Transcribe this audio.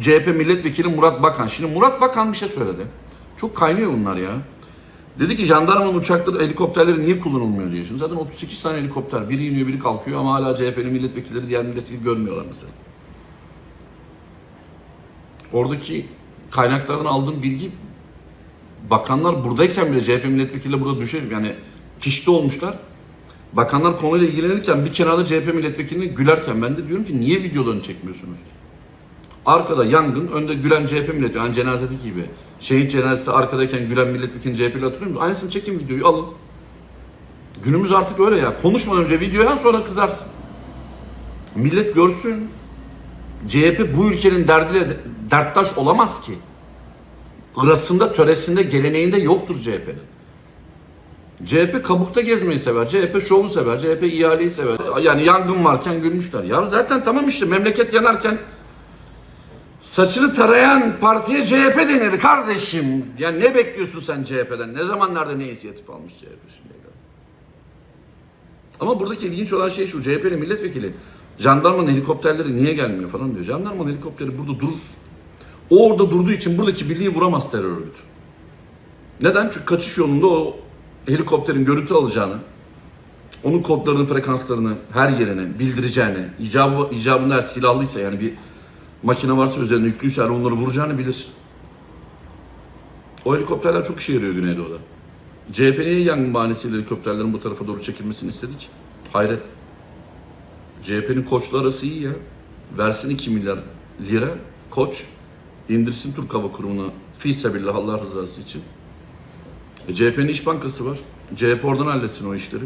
CHP milletvekili Murat Bakan. Şimdi Murat Bakan bir şey söyledi. Çok kaynıyor bunlar ya. Dedi ki jandarmanın uçakları, helikopterleri niye kullanılmıyor diye. Şimdi zaten 38 tane helikopter. Biri iniyor, biri kalkıyor ama hala CHP'nin milletvekilleri diğer milletvekili görmüyorlar mesela. Oradaki kaynaklardan aldığım bilgi bakanlar buradayken bile CHP milletvekili burada düşer yani pişti olmuşlar. Bakanlar konuyla ilgilenirken bir kenarda CHP milletvekilini gülerken ben de diyorum ki niye videolarını çekmiyorsunuz? Arkada yangın, önde gülen CHP milletvekili, hani cenazedeki gibi. Şehit cenazesi arkadayken gülen milletvekili CHP'li hatırlıyor musunuz? Aynısını çekin videoyu alın. Günümüz artık öyle ya. Konuşmadan önce videoya sonra kızarsın. Millet görsün. CHP bu ülkenin derdiyle de- derttaş olamaz ki. Irasında, töresinde, geleneğinde yoktur CHP'nin. CHP kabukta gezmeyi sever, CHP şovu sever, CHP ihaleyi sever. Yani yangın varken gülmüşler. Ya zaten tamam işte memleket yanarken saçını tarayan partiye CHP denir kardeşim. Ya ne bekliyorsun sen CHP'den? Ne zamanlarda ne inisiyatif almış CHP şimdiye? Ama buradaki ilginç olan şey şu. CHP'li milletvekili jandarmanın helikopterleri niye gelmiyor falan diyor. Jandarmanın helikopteri burada durur. O orada durduğu için buradaki birliği vuramaz terör örgütü. Neden? Çünkü kaçış yolunda o helikopterin görüntü alacağını, onun kodlarını, frekanslarını her yerine bildireceğini, icabı, icabında silahlıysa yani bir makine varsa üzerinde yüklüyse onları vuracağını bilir. O helikopterler çok işe yarıyor Güneydoğu'da. CHP niye yangın bahanesiyle helikopterlerin bu tarafa doğru çekilmesini istedik? Hayret. CHP'nin arası iyi ya. Versin 2 milyar lira koç indirsin Türk Hava Kurumu'na fisebillah Allah rızası için. E, CHP'nin iş bankası var. CHP oradan halletsin o işleri.